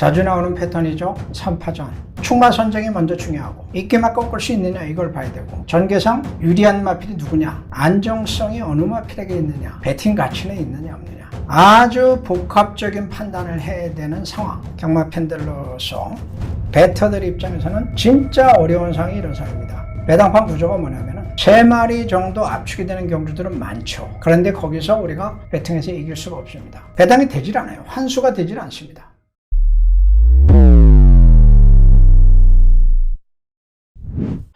자주 나오는 패턴이죠. 3파전. 충마 선정이 먼저 중요하고 이끼만 꺾을 수 있느냐 이걸 봐야 되고 전개상 유리한 마필이 누구냐? 안정성이 어느 마필에게 있느냐? 배팅 가치는 있느냐 없느냐? 아주 복합적인 판단을 해야 되는 상황. 경마 팬들로서 배터들 입장에서는 진짜 어려운 상황이 이런 상황입니다. 배당판 구조가 뭐냐면은 세 마리 정도 압축이 되는 경주들은 많죠. 그런데 거기서 우리가 배팅에서 이길 수가 없습니다. 배당이 되질 않아요. 환수가 되질 않습니다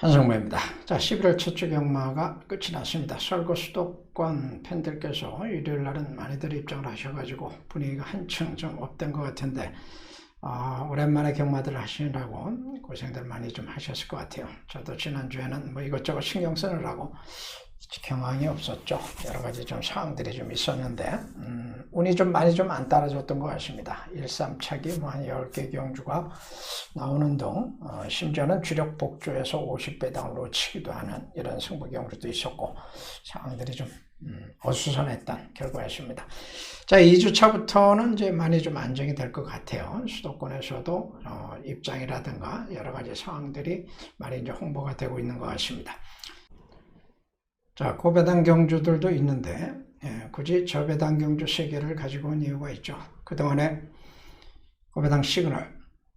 한성모입니다. 자, 11월 첫 주 경마가 끝이 났습니다. 설거 수도권 팬들께서 일요일 날은 많이들 입장을 하셔가지고 분위기가 한층 좀 업된 것 같은데, 아, 오랜만에 경마들 하시느라고 고생들 많이 좀 하셨을 것 같아요. 저도 지난주에는 뭐 이것저것 신경 쓰느라고 경황이 없었죠. 여러 가지 좀 상황들이 좀 있었는데, 음, 운이 좀 많이 좀 안 따라줬던 것 같습니다. 1, 3차기 뭐 한 10개 경주가 나오는 동, 어, 심지어는 주력 복조에서 50배당을 놓치기도 하는 이런 승부 경주도 있었고, 상황들이 좀 음, 어수선했던 결과였습니다. 자, 2주차부터는 이제 많이 좀 안정이 될 것 같아요. 수도권에서도 어, 입장이라든가 여러 가지 상황들이 많이 이제 홍보가 되고 있는 것 같습니다. 자, 고배당 경주들도 있는데, 예, 굳이 저배당 경주 세 개를 가지고 온 이유가 있죠. 그동안에 고배당 시그널,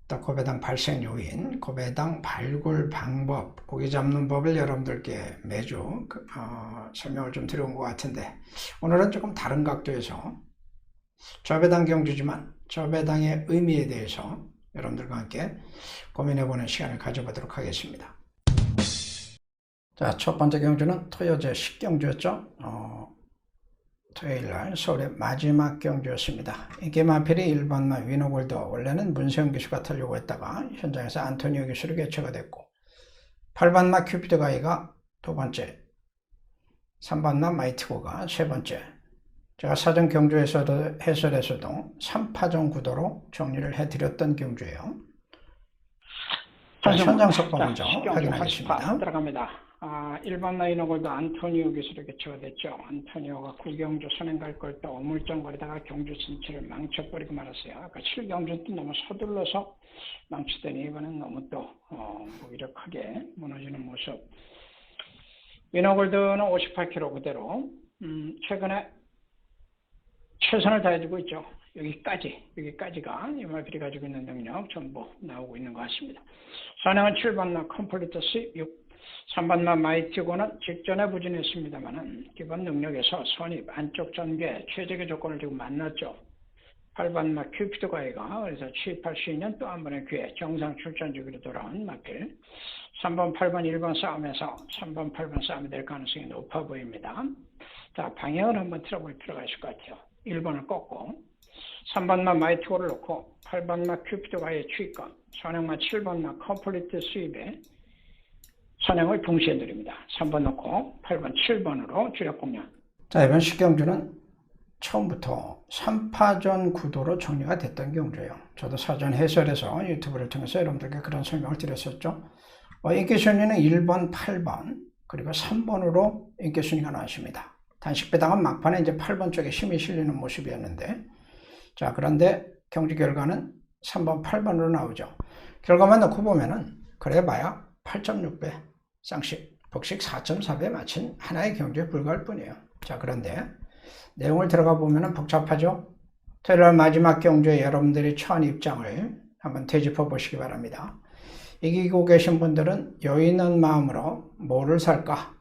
또 고배당 발생 요인, 고배당 발굴 방법, 고기 잡는 법을 여러분들께 매주 그, 어, 설명을 좀 드려온 것 같은데, 오늘은 조금 다른 각도에서 저배당 경주지만 저배당의 의미에 대해서 여러분들과 함께 고민해보는 시간을 가져보도록 하겠습니다. 자, 첫 번째 경주는 토요제 10경주였죠. 어, 토요일 날 서울의 마지막 경주였습니다. 이게 마필이 1번마 위너골드 원래는 문세영 기수가 타려고 했다가 현장에서 안토니오 기수로 개최가 됐고 8번마 큐피드 가이가 두 번째 3번마 마이티고가 세 번째 제가 사전 경주에서도 해설에서도 3파전 구도로 정리를 해드렸던 경주예요. 자, 현장 속보 먼저 확인하겠습니다. 들어갑니다. 아, 일반 라이너골도 안토니오 기술에 개최가 됐죠. 안토니오가 구경주 선행 갈 걸 또 어물쩡거리다가 경주 진출을 망쳐버리고 말았어요. 아까 7경주 때 너무 서둘러서 망치더니 이번엔 너무 또 어, 무기력하게 무너지는 모습. 위너골드는 58kg 그대로 음, 최근에 최선을 다해주고 있죠. 여기까지, 여기까지가 이말필이 가지고 있는 능력 전부 나오고 있는 것 같습니다. 선행은 7번 나 컴플리트 수입 6, 3번나 마이티고는 직전에 부진했습니다만은 기본 능력에서 선입, 안쪽 전개, 최적의 조건을 지금 만났죠. 8번나 큐피드 가이가 그래서 취입할 수 있는 또 한 번의 기회, 정상 출전 주기로 돌아온 마필. 3번, 8번, 1번 싸움에서 3번, 8번 싸움이 될 가능성이 높아 보입니다. 자, 방향을 한번 틀어볼 필요가 있을 것 같아요. 1번을 꺾고 3번만 마이티고를 놓고 8번만 큐피드가의 취권, 선행만 7번만 컴플리트 수입에 선행을 동시에 드립니다. 3번 놓고 8번, 7번으로 주력 공략. 자, 이번 10경주는 처음부터 3파전 구도로 정리가 됐던 경주예요. 저도 사전 해설에서 유튜브를 통해서 여러분들께 그런 설명을 드렸었죠. 어, 인기 순위는 1번, 8번, 그리고 3번으로 인기 순위가 나왔습니다. 단식 배당은 막판에 이제 8번 쪽에 힘이 실리는 모습이었는데, 자, 그런데 경주 결과는 3번, 8번으로 나오죠. 결과만 놓고 보면은, 그래 봐야 8.6배, 쌍식, 복식 4.4배 맞춘 하나의 경주에 불과할 뿐이에요. 자, 그런데 내용을 들어가 보면은 복잡하죠? 토요일 날 마지막 경주에 여러분들이 처한 입장을 한번 되짚어 보시기 바랍니다. 이기고 계신 분들은 여유 있는 마음으로 뭐를 살까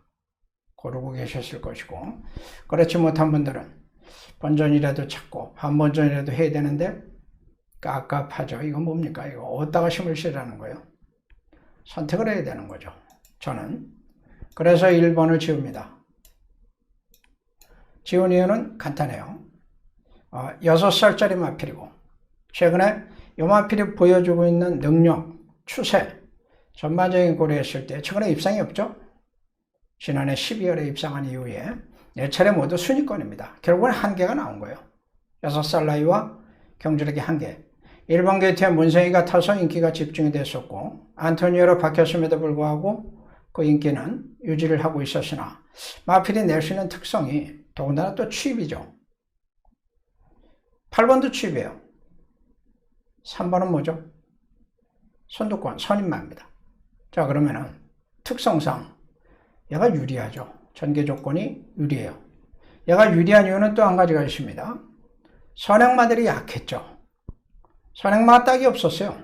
고르고 계셨을 것이고 그렇지 못한 분들은 번전이라도 찾고 반번전이라도 해야 되는데 깝깝하죠. 이거 뭡니까? 이거 어디다가 힘을 실라는 거예요? 선택을 해야 되는 거죠. 저는 그래서 1번을 지웁니다. 지운 이유는 간단해요. 어, 6살짜리 마필이고 최근에 이 마필이 보여주고 있는 능력, 추세, 전반적인 고려했을 때 최근에 입상이 없죠? 지난해 12월에 입상한 이후에 네 차례 모두 순위권입니다. 결국은 한계가 나온 거예요. 6살 나이와 경주력의 한계. 일본 게이트에 문세희가 타서 인기가 집중이 됐었고 안토니오로 바뀌었음에도 불구하고 그 인기는 유지를 하고 있었으나 마필이 낼 수 있는 특성이 더군다나 또 취입이죠. 8번도 취입이에요. 3번은 뭐죠? 선두권, 선인마입니다. 자, 그러면은 특성상 얘가 유리하죠. 전개 조건이 유리해요. 얘가 유리한 이유는 또 한 가지가 있습니다. 선행마들이 약했죠. 선행마가 딱이 없었어요.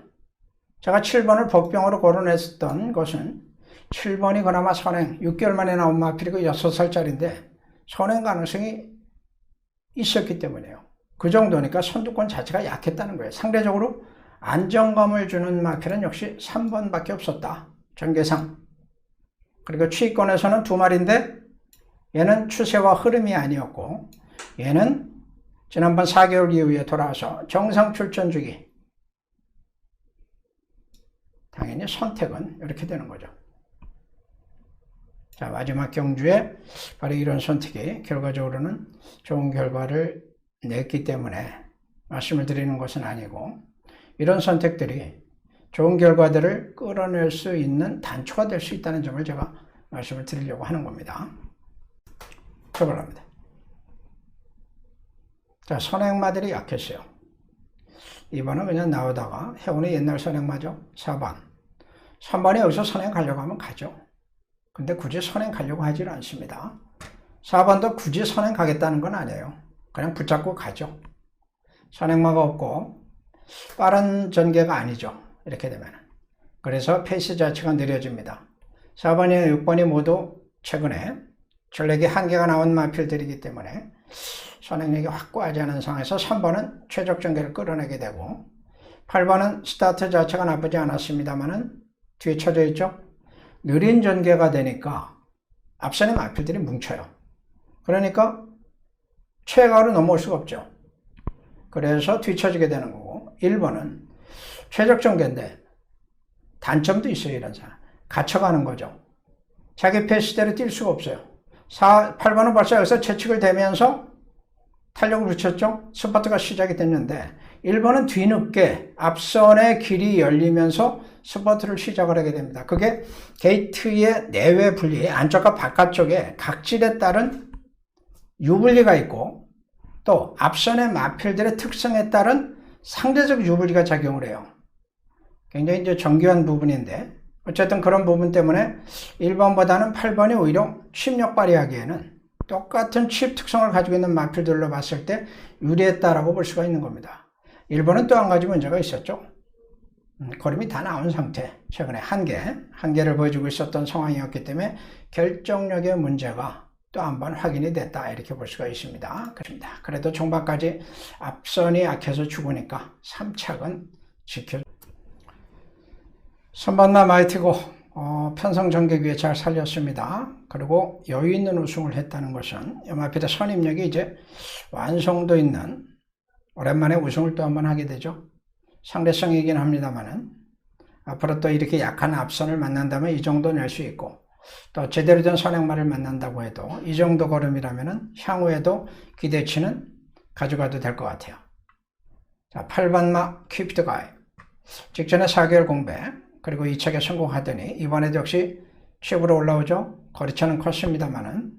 제가 7번을 법병으로 거론했던 것은 7번이 그나마 선행, 6개월 만에 나온 마필이고 6살짜리인데 선행 가능성이 있었기 때문에요. 그 정도니까 선두권 자체가 약했다는 거예요. 상대적으로 안정감을 주는 마필은 역시 3번밖에 없었다. 전개상. 그리고 추위권에서는 두 마리인데 얘는 추세와 흐름이 아니었고 얘는 지난번 4개월 이후에 돌아와서 정상 출전 주기. 당연히 선택은 이렇게 되는 거죠. 자, 마지막 경주에 바로 이런 선택이 결과적으로는 좋은 결과를 냈기 때문에 말씀을 드리는 것은 아니고 이런 선택들이 좋은 결과들을 끌어낼 수 있는 단초가 될 수 있다는 점을 제가 말씀을 드리려고 하는 겁니다. 출발합니다. 자, 선행마들이 약했어요. 2번은 그냥 나오다가 해운의 옛날 선행마죠. 4번. 3번이 여기서 선행 가려고 하면 가죠. 근데 굳이 선행 가려고 하질 않습니다. 4번도 굳이 선행 가겠다는 건 아니에요. 그냥 붙잡고 가죠. 선행마가 없고 빠른 전개가 아니죠. 이렇게 되면. 그래서 페이스 자체가 느려집니다. 4번이나 6번이 모두 최근에 전력이 한계가 나온 마필들이기 때문에 선행력이 확고하지 않은 상황에서 3번은 최적 전개를 끌어내게 되고 8번은 스타트 자체가 나쁘지 않았습니다만은 뒤에 쳐져 있죠. 느린 전개가 되니까 앞선의 마필들이 뭉쳐요. 그러니까 최가로 넘어올 수가 없죠. 그래서 뒤쳐지게 되는 거고 1번은 최적 전개인데 단점도 있어요 이런 사람. 갇혀가는 거죠. 자기 페이스대로 뛸 수가 없어요. 4, 8번은 벌써 여기서 채찍을 대면서 탄력을 붙였죠. 스파트가 시작이 됐는데 1번은 뒤늦게 앞선의 길이 열리면서 스퍼트를 시작을 하게 됩니다. 그게 게이트의 내외 분리, 안쪽과 바깥쪽에 각질에 따른 유분리가 있고 또 앞선의 마필들의 특성에 따른 상대적 유분리가 작용을 해요. 굉장히 이제 정교한 부분인데 어쨌든 그런 부분 때문에 1번보다는 8번이 오히려 칩력 발휘하기에는 똑같은 칩 특성을 가지고 있는 마필들로 봤을 때 유리했다라고 볼 수가 있는 겁니다. 1번은 또 한 가지 문제가 있었죠. 음, 걸음이 다 나온 상태, 최근에 한계, 한계를 보여주고 있었던 상황이었기 때문에 결정력의 문제가 또 한 번 확인이 됐다 이렇게 볼 수가 있습니다. 그렇습니다. 그래도 종반까지 앞선이 약해서 죽으니까 3착은 지켜. 선반나 마이티고 어, 편성 전개기에 잘 살렸습니다. 그리고 여유 있는 우승을 했다는 것은 연마피드 선임력이 이제 완성도 있는 오랜만에 우승을 또 한 번 하게 되죠. 상대성이긴 합니다만은 앞으로 또 이렇게 약한 앞선을 만난다면 이 정도 낼 수 있고 또 제대로 된 선행마를 만난다고 해도 이 정도 걸음이라면은 향후에도 기대치는 가져가도 될 것 같아요. 자, 8번마 퀴프트 가이. 직전에 4개월 공배, 그리고 이 책에 성공하더니 이번에도 역시 취업으로 올라오죠. 거리차는 컸습니다만은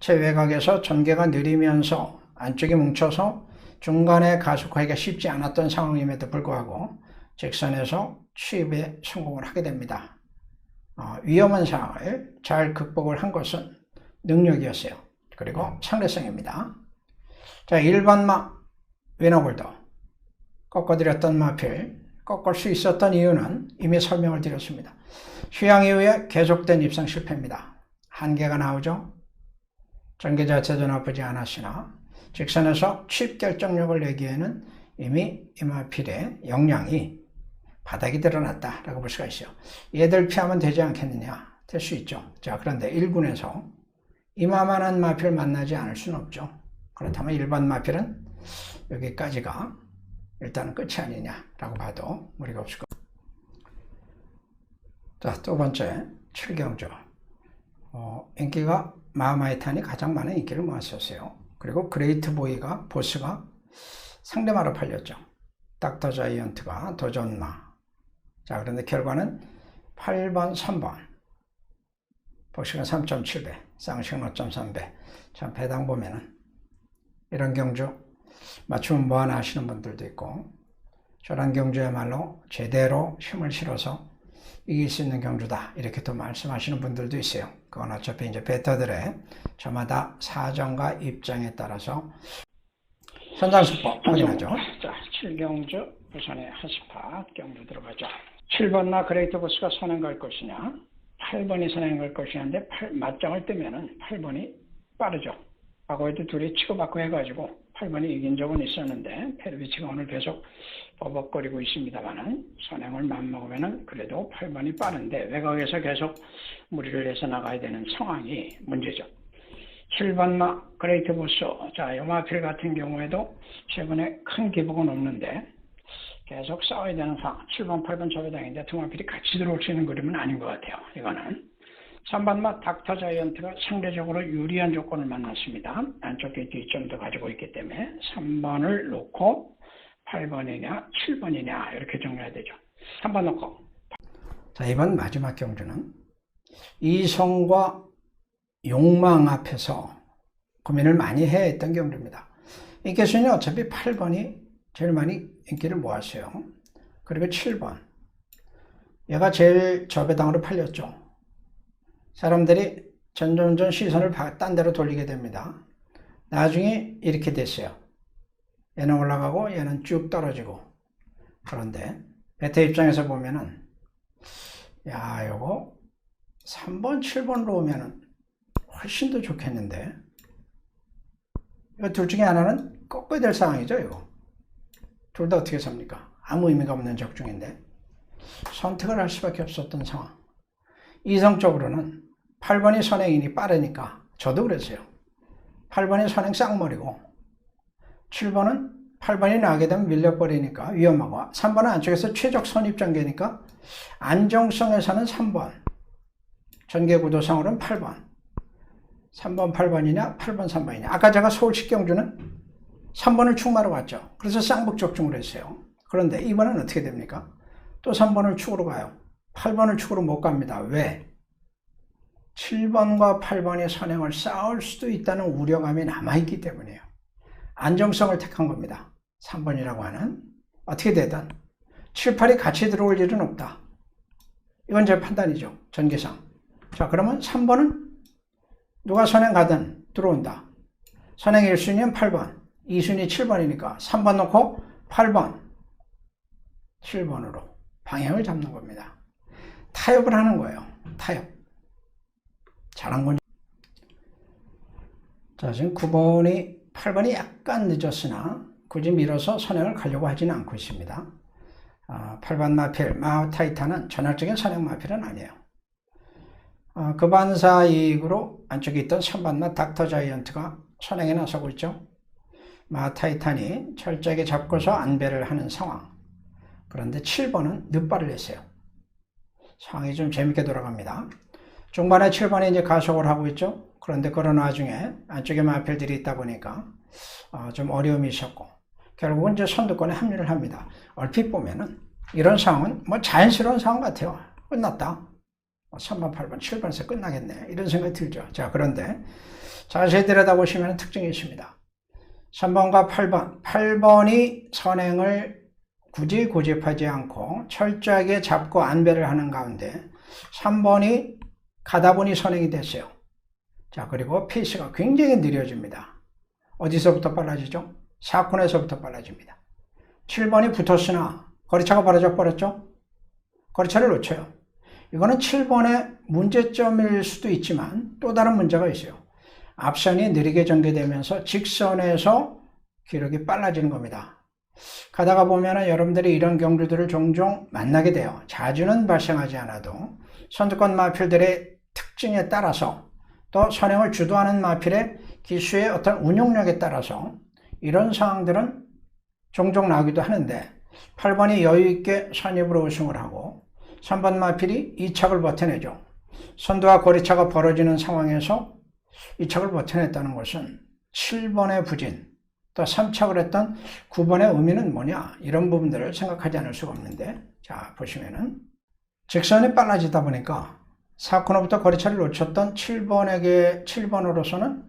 최외곽에서 전개가 느리면서 안쪽이 뭉쳐서 중간에 가속하기가 쉽지 않았던 상황임에도 불구하고 직선에서 취입에 성공을 하게 됩니다. 어, 위험한 상황을 잘 극복을 한 것은 능력이었어요. 그리고 상대성입니다. 자, 1번마 위너골더 꺾어드렸던 마필 꺾을 수 있었던 이유는 이미 설명을 드렸습니다. 휴양 이후에 계속된 입상 실패입니다. 한계가 나오죠. 전개 자체도 나쁘지 않았으나 직선에서 칩 결정력을 내기에는 이미 이마필의 역량이 바닥이 드러났다라고 볼 수가 있어요. 얘들 피하면 되지 않겠느냐? 될 수 있죠. 자, 그런데 1군에서 이마만한 마필 만나지 않을 수는 없죠. 그렇다면 일반 마필은 여기까지가 일단은 끝이 아니냐라고 봐도 무리가 없을 것 자, 두 번째, 7경주. 어, 인기가 마마이탄이 가장 많은 인기를 모았었어요. 그리고 그레이트 보이가, 보스가 상대마로 팔렸죠. 닥터 자이언트가 도전마. 자, 그런데 결과는 8번, 3번. 복식은 3.7배, 쌍식은 5.3배. 참, 배당 보면은 이런 경주 맞추면 뭐하나 하시는 분들도 있고 저런 경주야말로 제대로 힘을 실어서 이길 수 있는 경주다. 이렇게 또 말씀하시는 분들도 있어요. 그건 어차피 이제 베터들의 저마다 사정과 입장에 따라서 선장수법 확인하죠. 자, 7경주 부산의 하스파 경주 들어가죠. 7번 나 그레이트 보스가 선행 갈 것이냐, 8번이 선행 갈 것이냐인데 팔- 맞짱을 뜨면은 8번이 빠르죠. 과거에도 둘이 치고받고 해가지고 8번이 이긴 적은 있었는데 페르비치가 오늘 계속 버벅거리고 있습니다만은 선행을 맘먹으면은 그래도 8번이 빠른데 외곽에서 계속 무리를 해서 나가야 되는 상황이 문제죠. 7번마 그레이트 보스 자 요마필 같은 경우에도 최근에 큰 기복은 없는데 계속 싸워야 되는 상황. 7번 8번 저배당인데 두 마필이 같이 들어올 수 있는 그림은 아닌 것 같아요. 이거는 3번마 닥터 자이언트가 상대적으로 유리한 조건을 만났습니다 안쪽에 뒷점도 가지고 있기 때문에 3번을 놓고 8번이냐 7번이냐 이렇게 정리해야 되죠 3번 놓고 자, 이번 마지막 경주는 이성과 욕망 앞에서 고민을 많이 해야 했던 경주입니다. 이 교수는 어차피 8번이 제일 많이 인기를 모았어요. 그리고 7번. 얘가 제일 저배당으로 팔렸죠. 사람들이 점점점 시선을 바- 딴 데로 돌리게 됩니다. 나중에 이렇게 됐어요. 얘는 올라가고 얘는 쭉 떨어지고. 그런데 베터 입장에서 보면은 야, 요거 3번, 7번으로 오면은 훨씬 더 좋겠는데. 이거 둘 중에 하나는 꺾어야 될 상황이죠, 이거. 둘 다 어떻게 삽니까? 아무 의미가 없는 적중인데. 선택을 할 수밖에 없었던 상황. 이성적으로는 8번이 선행이니 빠르니까 저도 그랬어요. 8번이 선행 쌍머리고 7번은 8번이 나게 되면 밀려버리니까 위험하고 3번은 안쪽에서 최적 선입전개니까 안정성에서는 3번. 전개구도상으로는 8번. 3번 8번이냐 8번 3번이냐. 아까 제가 서울시 경주는 3번을 축마로 왔죠. 그래서 쌍북적중을 했어요. 그런데 이번엔 어떻게 됩니까? 또 3번을 축으로 가요 8번을 축으로 못 갑니다 왜 7번과 8번이 선행을 쌓을 수도 있다는 우려감이 남아있기 때문이에요 안정성을 택한 겁니다 3번이라고 하는 어떻게 되든 7, 8이 같이 들어올 일은 없다. 이건 제 판단이죠. 전개상. 자, 그러면 3번은 누가 선행 가든 들어온다. 선행 1순위는 8번, 2순위 7번이니까 3번 놓고 8번, 7번으로 방향을 잡는 겁니다. 타협을 하는 거예요. 타협. 잘한 건지. 자, 지금 9번이, 8번이 약간 늦었으나 굳이 밀어서 선행을 가려고 하지는 않고 있습니다. 아, 8번 마필, 마우 타이탄은 전략적인 선행 마필은 아니에요. 아, 그 반사 이익으로 안쪽에 있던 3번마 닥터 자이언트가 선행에 나서고 있죠. 마 타이탄이 철저하게 잡고서 안배를 하는 상황. 그런데 7번은 늦발을 냈어요. 상황이 좀 재밌게 돌아갑니다. 중반에 7번에 이제 가속을 하고 있죠. 그런데 그런 와중에 안쪽에 마필들이 있다 보니까 어, 좀 어려움이 있었고 결국은 이제 선두권에 합류를 합니다. 얼핏 보면은 이런 상황은 뭐 자연스러운 상황 같아요. 끝났다. 3번, 8번, 7번에서 끝나겠네. 이런 생각이 들죠. 자, 그런데 자세히 들여다보시면 특징이 있습니다. 3번과 8번. 8번이 선행을 굳이 고집하지 않고 철저하게 잡고 안배를 하는 가운데 3번이 가다 보니 선행이 됐어요. 자, 그리고 페이스가 굉장히 느려집니다. 어디서부터 빨라지죠? 사콘에서부터 빨라집니다. 7번이 붙었으나 거리차가 벌어져 버렸죠? 거리차를 놓쳐요. 이거는 7번의 문제점일 수도 있지만 또 다른 문제가 있어요. 앞선이 느리게 전개되면서 직선에서 기록이 빨라지는 겁니다. 가다가 보면 여러분들이 이런 경주들을 종종 만나게 돼요. 자주는 발생하지 않아도 선두권 마필들의 특징에 따라서 또 선행을 주도하는 마필의 기수의 어떤 운용력에 따라서 이런 상황들은 종종 나오기도 하는데 8번이 여유있게 선입으로 우승을 하고 3번 마필이 2착을 버텨내죠. 선두와 거리차가 벌어지는 상황에서 2착을 버텨냈다는 것은 7번의 부진, 또 3착을 했던 9번의 의미는 뭐냐 이런 부분들을 생각하지 않을 수가 없는데 자 보시면은 직선이 빨라지다 보니까 4코너부터 거리차를 놓쳤던 7번에게 7번으로서는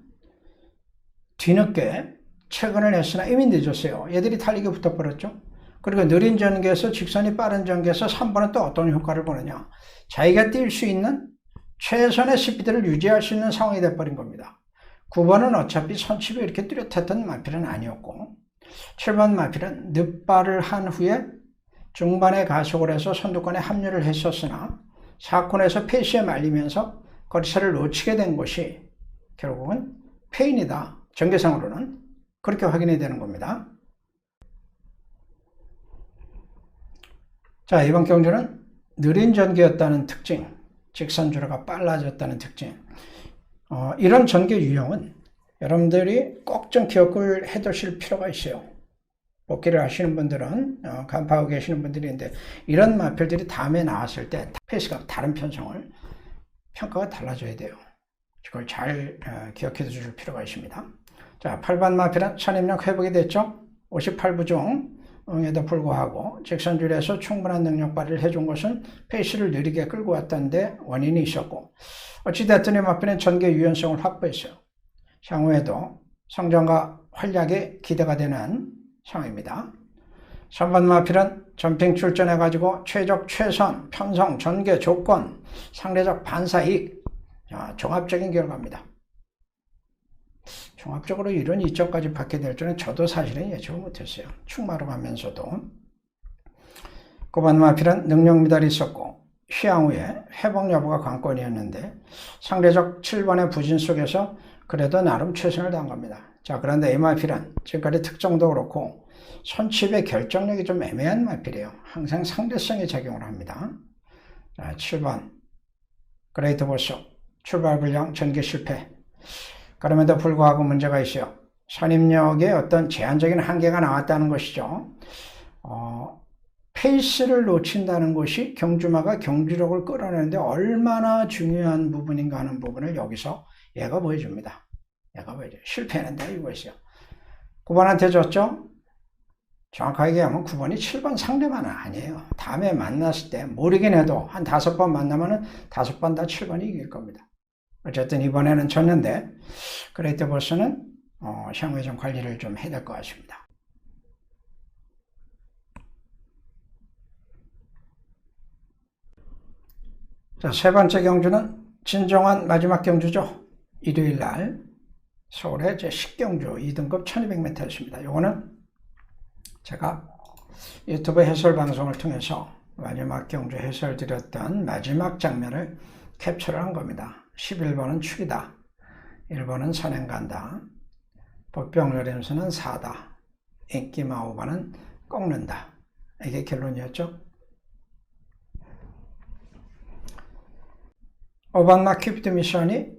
뒤늦게 퇴근을 했으나 이미 늦었어요. 얘들이 달리기 붙어버렸죠. 그리고 느린 전기에서 직선이 빠른 전기에서 3번은 또 어떤 효과를 보느냐. 자기가 뛸 수 있는 최선의 스피드를 유지할 수 있는 상황이 돼버린 겁니다. 9번은 어차피 선칩이 이렇게 뚜렷했던 마필은 아니었고 7번 마필은 늑발을 한 후에 중반에 가속을 해서 선두권에 합류를 했었으나 사건에서 페이스에 말리면서 거리차를 놓치게 된 것이 결국은 페인이다. 전개상으로는 그렇게 확인이 되는 겁니다. 자, 이번 경주는 느린 전개였다는 특징, 직선 주로가 빨라졌다는 특징. 어, 이런 전개 유형은 여러분들이 꼭 좀 기억을 해두실 필요가 있어요. 복귀를 하시는 분들은 어, 간파하고 계시는 분들인데 이런 마필들이 다음에 나왔을 때 페이스가 다른 편성을 평가가 달라져야 돼요. 이걸 잘 어, 기억해 두실 필요가 있습니다. 자, 8번 마필은 선입력 회복이 됐죠. 58부 중응 에도 불구하고 직선줄에서 충분한 능력 발휘를 해준 것은 페이스를 느리게 끌고 왔다는데 원인이 있었고 어찌됐든 이 마필은 전개 유연성을 확보했어요. 향후에도 성장과 활약이 기대가 되는 상황입니다. 3번 마필은 점핑 출전해가지고 최적 최선, 편성, 전개, 조건, 상대적 반사익 자, 종합적인 결과입니다. 종합적으로 이런 이점까지 받게 될 줄은 저도 사실은 예측을 못했어요. 충마로 가면서도. 9번 마필은 능력 미달이 있었고 휴양후에 회복 여부가 관건이었는데 상대적 7번의 부진 속에서 그래도 나름 최선을 다한 겁니다. 자 그런데 이 마필은 지금까지 특정도 그렇고 손칩의 결정력이 좀 애매한 마필이에요. 항상 상대성이 작용을 합니다. 자 7번 그레이트 보스 출발 불량 전개 실패 그럼에도 불구하고 문제가 있어요. 선입력에 어떤 제한적인 한계가 나왔다는 것이죠. 어, 페이스를 놓친다는 것이 경주마가 경주력을 끌어내는데 얼마나 중요한 부분인가 하는 부분을 여기서 얘가 보여줍니다. 얘가 보여줘요. 실패했는데 이것이요. 9번한테 줬죠? 정확하게 얘기하면 9번이 7번 상대만은 아니에요. 다음에 만났을 때 모르긴 해도 한 다섯 번 만나면은 다섯 번 다 7번이 이길 겁니다. 어쨌든 이번에는 졌는데 그레이트 버스는 어, 향후에 좀 관리를 좀 해야 될 것 같습니다. 자, 세 번째 경주는 진정한 마지막 경주죠. 일요일 날 서울의 제 10경주 2등급 1200m였습니다. 이거는 제가 유튜브 해설 방송을 통해서 마지막 경주 해설 드렸던 마지막 장면을 캡처를 한 겁니다. 11번은 축이다. 1번은 선행 간다. 복병요림수는 사다. 인기마 5번은 꺾는다. 이게 결론이었죠. 5번마 큐피드 미션이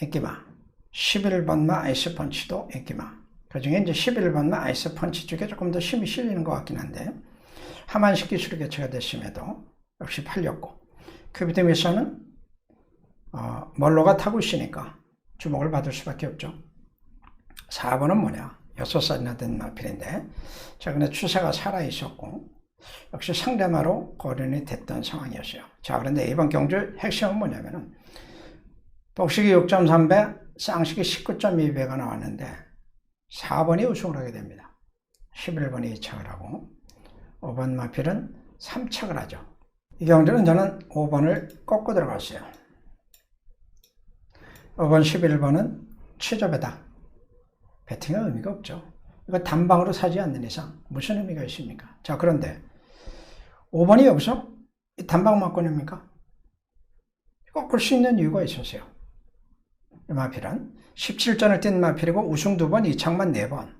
인기마. 11번마 아이스 펀치도 인기마. 그 중에 이제 11번마 아이스 펀치 쪽에 조금 더 힘이 실리는 것 같긴 한데, 하만식 기술이 개최가 됐음에도 역시 팔렸고, 큐피드 미션은 어, 멀로가 타고 있으니까 주목을 받을 수밖에 없죠. 4번은 뭐냐? 6살이나 된 마필인데 최근에 추세가 살아있었고 역시 상대마로 거론이 됐던 상황이었어요. 자 그런데 이번 경주 핵심은 뭐냐면은 복식이 6.3배, 쌍식이 19.2배가 나왔는데 4번이 우승을 하게 됩니다. 11번이 2착을 하고 5번 마필은 3착을 하죠. 이 경주는 저는 5번을 꺾고 들어갔어요. 5번 11번은 취접에다. 배팅의 의미가 없죠. 이거 단방으로 사지 않는 이상 무슨 의미가 있습니까? 자, 그런데 5번이 여기서 단방 막권입니까? 꺾을 수 있는 이유가 있었어요. 이 마필은 17전을 뛴 마필이고 우승 2번, 2착만 4번.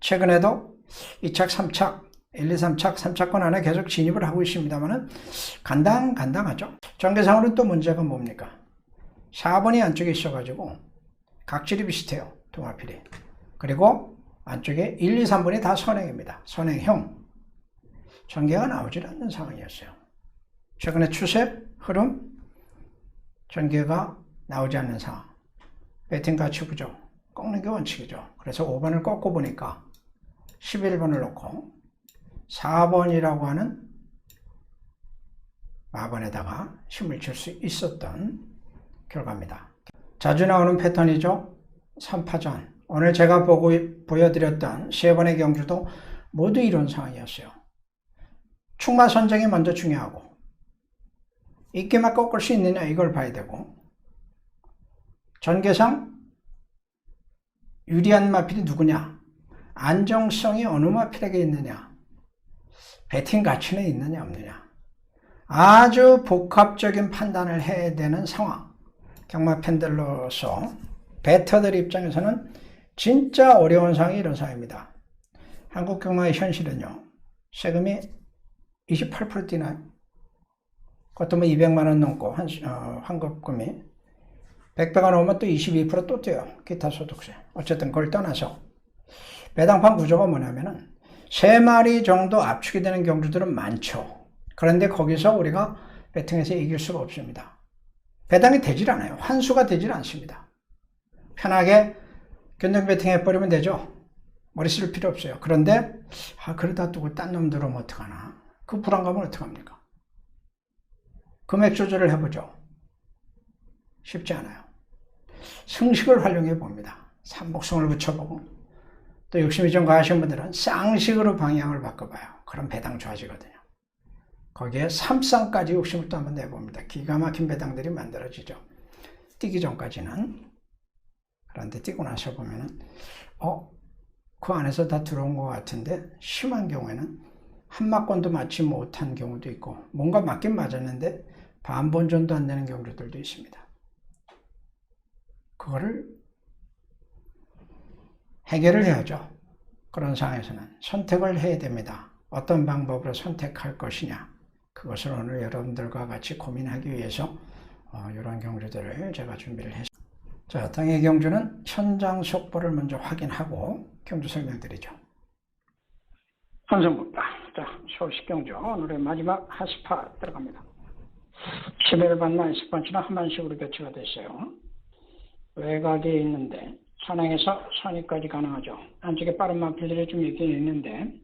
최근에도 2착, 3착, 1, 2, 3착, 3착권 안에 계속 진입을 하고 있습니다만은 간당간당하죠. 전개상으로는 또 문제가 뭡니까? 4번이 안쪽에 있어가지고 각질이 비슷해요. 동화필이. 그리고 안쪽에 1, 2, 3번이 다 선행입니다. 선행형. 전개가 나오질 않는 상황이었어요. 최근에 추세, 흐름, 전개가 나오지 않는 상황. 배팅 가치 부족. 꺾는 게 원칙이죠. 그래서 5번을 꺾고 보니까 11번을 놓고 4번이라고 하는 마번에다가 힘을 줄 수 있었던 결과입니다. 자주 나오는 패턴이죠. 3파전. 오늘 제가 보고, 보여드렸던 세 번의 경주도 모두 이런 상황이었어요. 충마 선정이 먼저 중요하고 있게만 꺾을 수 있느냐 이걸 봐야 되고 전개상 유리한 마필이 누구냐 안정성이 어느 마필에게 있느냐 배팅 가치는 있느냐 없느냐 아주 복합적인 판단을 해야 되는 상황 경마 팬들로서 베터들 입장에서는 진짜 어려운 상황이 이런 상황입니다. 한국 경마의 현실은요. 세금이 28% 뛰나요? 그것도 뭐 200만 원 넘고 한, 어, 환급금이 100배가 넘으면 또 22%또 뛰어요. 기타 소득세. 어쨌든 그걸 떠나서 배당판 구조가 뭐냐면은 세 마리 정도 압축이 되는 경주들은 많죠. 그런데 거기서 우리가 배팅에서 이길 수가 없습니다. 배당이 되질 않아요. 환수가 되질 않습니다. 편하게 견적 배팅 해 버리면 되죠. 머리 쓸 필요 없어요. 그런데 아 그러다 두고 딴놈 들어오면 어떡하나. 그 불안감은 어떡합니까? 금액 조절을 해보죠. 쉽지 않아요. 승식을 활용해 봅니다. 삼복성을 붙여보고 또 욕심이 좀 가신 분들은 쌍식으로 방향을 바꿔봐요. 그럼 배당 좋아지거든요. 거기에 삼쌍까지 욕심을 또 한번 내봅니다. 기가 막힌 배당들이 만들어지죠. 뛰기 전까지는. 그런데 뛰고 나서 보면은, 어, 그 안에서 다 들어온 것 같은데, 심한 경우에는 한 막건도 맞지 못한 경우도 있고, 뭔가 맞긴 맞았는데, 반본전도 안 되는 경우들도 있습니다. 그거를 해결을 해야죠. 그런 상황에서는 선택을 해야 됩니다. 어떤 방법으로 선택할 것이냐. 그것을 오늘 여러분들과 같이 고민하기 위해서 어, 이런 경주들을 제가 준비를 했습니다. 자, 당의 경주는 현장 속보를 먼저 확인하고 경주 설명드리죠. 한성국다. 자, 서울시 경주 오늘의 마지막 하스파 들어갑니다. 11번 날 10번치는 한 번씩으로 교체가 됐어요. 외곽에 있는데 선행에서 선의까지 가능하죠. 안쪽에 빠른 마필들이 좀 있긴 있는데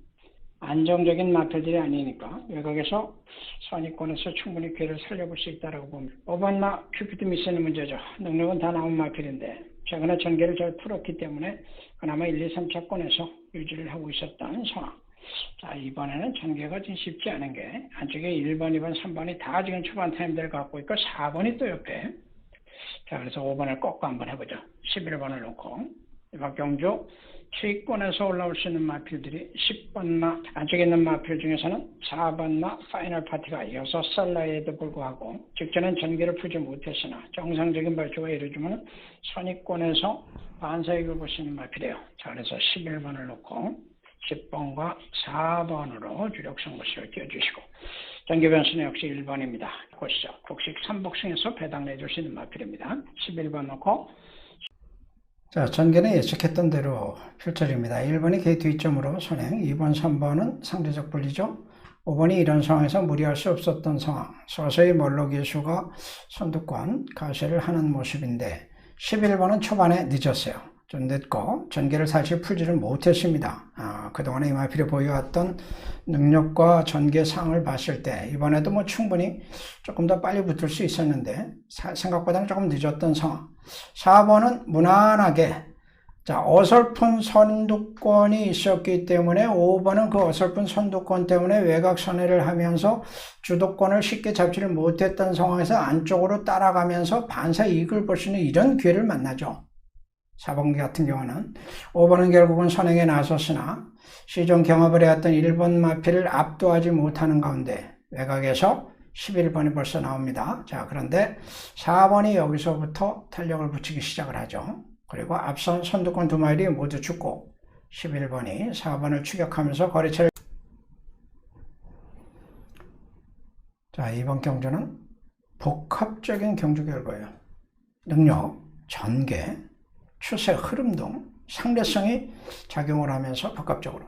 안정적인 마필들이 아니니까 외곽에서 선의권에서 충분히 기회를 살려볼 수 있다고 봅니다. 5번 마 큐피드 미스는 문제죠. 능력은 다 나온 마필인데 최근에 전개를 잘 풀었기 때문에 그나마 1, 2, 3차권에서 유지를 하고 있었던 상황. 자, 이번에는 전개가 좀 쉽지 않은 게 안쪽에 1번, 2번, 3번이 다 지금 초반 타임들을 갖고 있고 4번이 또 옆에 자, 그래서 5번을 꺾고 한번 해보죠. 11번을 놓고 박경주 추위권에서 올라올 수 있는 마필들이 10번 마 안쪽에 있는 마필 중에서는 4번 마 파이널 파티가 6살 나이에도 불구하고 직전엔 전개를 풀지 못했으나 정상적인 발주가 이루어지면 선입권에서 반사익을 볼 수 있는 마필이에요. 자, 그래서 11번을 놓고 10번과 4번으로 주력 선거수를 띄워주시고 전개 변수는 역시 1번입니다. 보시죠. 국식 3복승에서 배당 내줄 수 있는 마필입니다. 11번 놓고 자, 전개는 예측했던 대로 펼쳐집니다. 1번이 게이트 이점으로 선행, 2번, 3번은 상대적 분리죠. 5번이 이런 상황에서 무리할 수 없었던 상황. 서서히 멀로 기수가 선두권 가세를 하는 모습인데 11번은 초반에 늦었어요. 좀 늦고 전개를 사실 풀지를 못했습니다. 아, 그동안에 이마필이 보여왔던 능력과 전개상을 봤을 때 이번에도 뭐 충분히 조금 더 빨리 붙을 수 있었는데 사- 생각보다는 조금 늦었던 상황. 4번은 무난하게 자, 어설픈 선두권이 있었기 때문에 5번은 그 어설픈 선두권 때문에 외곽 선회를 하면서 주도권을 쉽게 잡지를 못했던 상황에서 안쪽으로 따라가면서 반사 이익을 볼 수 있는 이런 기회를 만나죠. 4번 같은 경우는 5번은 결국은 선행에 나섰으나 시종 경합을 해왔던 1번 마피를 압도하지 못하는 가운데 외곽에서 11번이 벌써 나옵니다. 자, 그런데 4번이 여기서부터 탄력을 붙이기 시작을 하죠. 그리고 앞선 선두권 두 마일이 모두 죽고 11번이 4번을 추격하면서 거리차를 자, 이번 경주는 복합적인 경주 결과예요. 능력, 전개, 추세 흐름 등 상대성이 작용을 하면서 복합적으로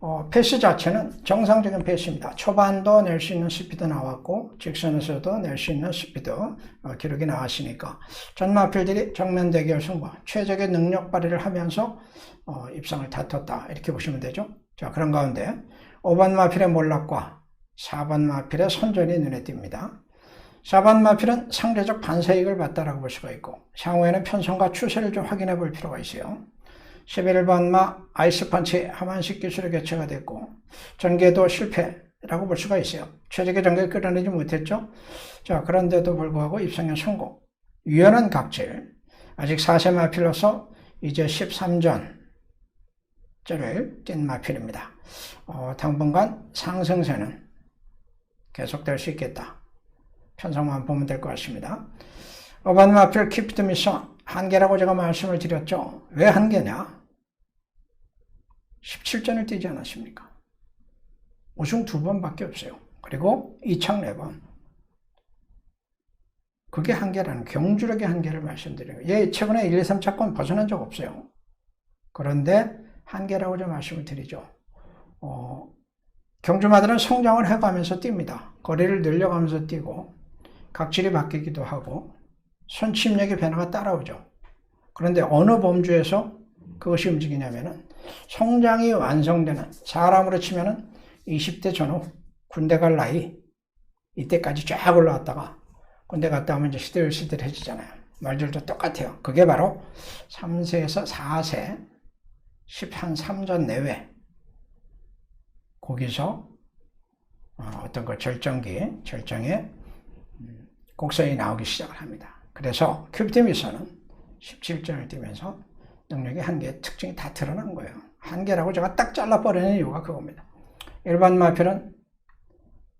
어, 페이스 자체는 정상적인 페이스입니다. 초반도 낼 수 있는 스피드 나왔고 직선에서도 낼 수 있는 스피드 어, 기록이 나왔으니까 전마필들이 정면 대결 승부 최적의 능력 발휘를 하면서 어, 입상을 다퉜다 이렇게 보시면 되죠. 자 그런 가운데 5번 마필의 몰락과 4번 마필의 선전이 눈에 띕니다. 4번 마필은 상대적 반사익을 봤다라고 볼 수가 있고 향후에는 편성과 추세를 좀 확인해 볼 필요가 있어요. 11번마 아이스펀치 하만식 기술의 개최가 됐고 전개도 실패라고 볼 수가 있어요. 최적의 전개를 끌어내지 못했죠. 자 그런데도 불구하고 입상에 성공. 유연한 각질 아직 4세 마필로서 이제 13전째를 뛴 마필입니다. 어, 당분간 상승세는 계속될 수 있겠다. 편성만 보면 될 것 같습니다. 어반 마필 키프트 미션 한계라고 제가 말씀을 드렸죠. 왜 한계냐? 17전을 뛰지 않았습니까? 우승 두 번밖에 없어요. 그리고 이창 네 번. 그게 한계라는 경주력의 한계를 말씀드려요. 예, 최근에 1, 2, 3차권 벗어난 적 없어요. 그런데 한계라고 좀 말씀을 드리죠. 어, 경주마들은 성장을 해가면서 뜁니다. 거리를 늘려가면서 뛰고 각질이 바뀌기도 하고 선침력의 변화가 따라오죠. 그런데 어느 범주에서 그것이 움직이냐면은 성장이 완성되는 사람으로 치면은 20대 전후 군대 갈 나이 이때까지 쫙 올라왔다가 군대 갔다 오면 이제 시들시들해지잖아요. 말들도 똑같아요. 그게 바로 3세에서 4세 10한 3전 내외 거기서 어, 어떤 그 절정기, 절정의 음, 곡선이 나오기 시작을 합니다. 그래서 큐비티미서는 17전을 뛰면서 능력의 한계, 특징이 다 드러난 거예요. 한계라고 제가 딱 잘라버리는 이유가 그겁니다. 일반 마필은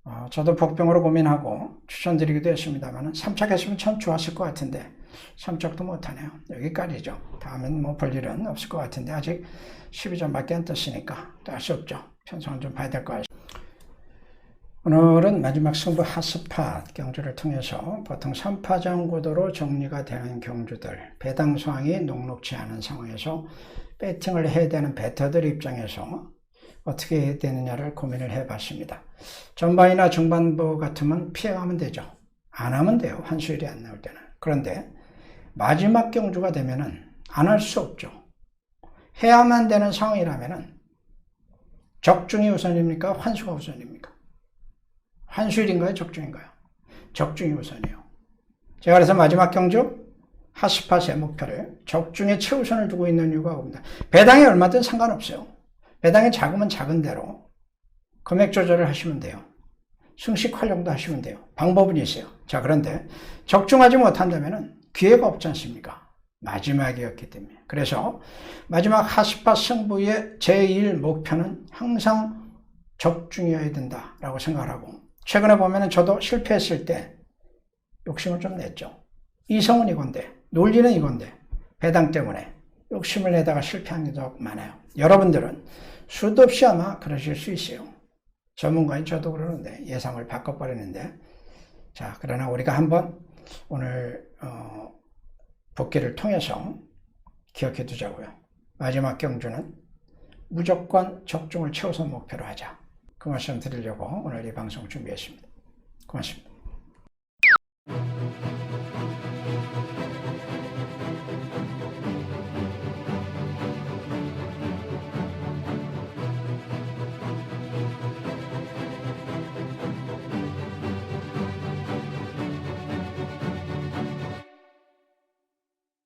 어, 저도 복병으로 고민하고 추천드리기도 했습니다만 3차 했으면 참 좋았을 것 같은데 3척도 못하네요. 여기까지죠. 다음엔 뭐 볼 일은 없을 것 같은데 아직 12점밖에 안 떴으니까 또 할 수 없죠. 편성을 좀 봐야 될 것 같아요. 오늘은 마지막 승부 하스팟 경주를 통해서 보통 3파전 구도로 정리가 되는 경주들 배당 상황이 녹록지 않은 상황에서 배팅을 해야 되는 배터들 입장에서 어떻게 해야 되느냐를 고민을 해봤습니다. 전반이나 중반부 같으면 피해가면 되죠. 안 하면 돼요. 환수일이 안 나올 때는. 그런데 마지막 경주가 되면은 안 할 수 없죠. 해야만 되는 상황이라면은 적중이 우선입니까? 환수가 우선입니까? 환수일인가요? 적중인가요? 적중이 우선이에요. 제가 그래서 마지막 경주 하스팟의 목표를 적중에 최우선을 두고 있는 이유가 옵니다. 배당이 얼마든 상관없어요. 배당이 작으면 작은 대로 금액 조절을 하시면 돼요. 승식 활용도 하시면 돼요. 방법은 있어요. 자, 그런데 적중하지 못한다면 기회가 없지 않습니까? 마지막이었기 때문에. 그래서 마지막 하스파 승부의 제1 목표는 항상 적중이어야 된다라고 생각하고 최근에 보면 저도 실패했을 때 욕심을 좀 냈죠. 이성은 이건데 논리는 이건데 배당 때문에 욕심을 내다가 실패한 게더 많아요. 여러분들은 수도 없이 아마 그러실 수 있어요. 전문가인 저도 그러는데 예상을 바꿔버리는데 자 그러나 우리가 한번 오늘 어, 복귀를 통해서 기억해 두자고요. 마지막 경주는 무조건 적중을 최우선 목표로 하자. 그 말씀 드리려고 오늘 이 방송 준비했습니다. 고맙습니다.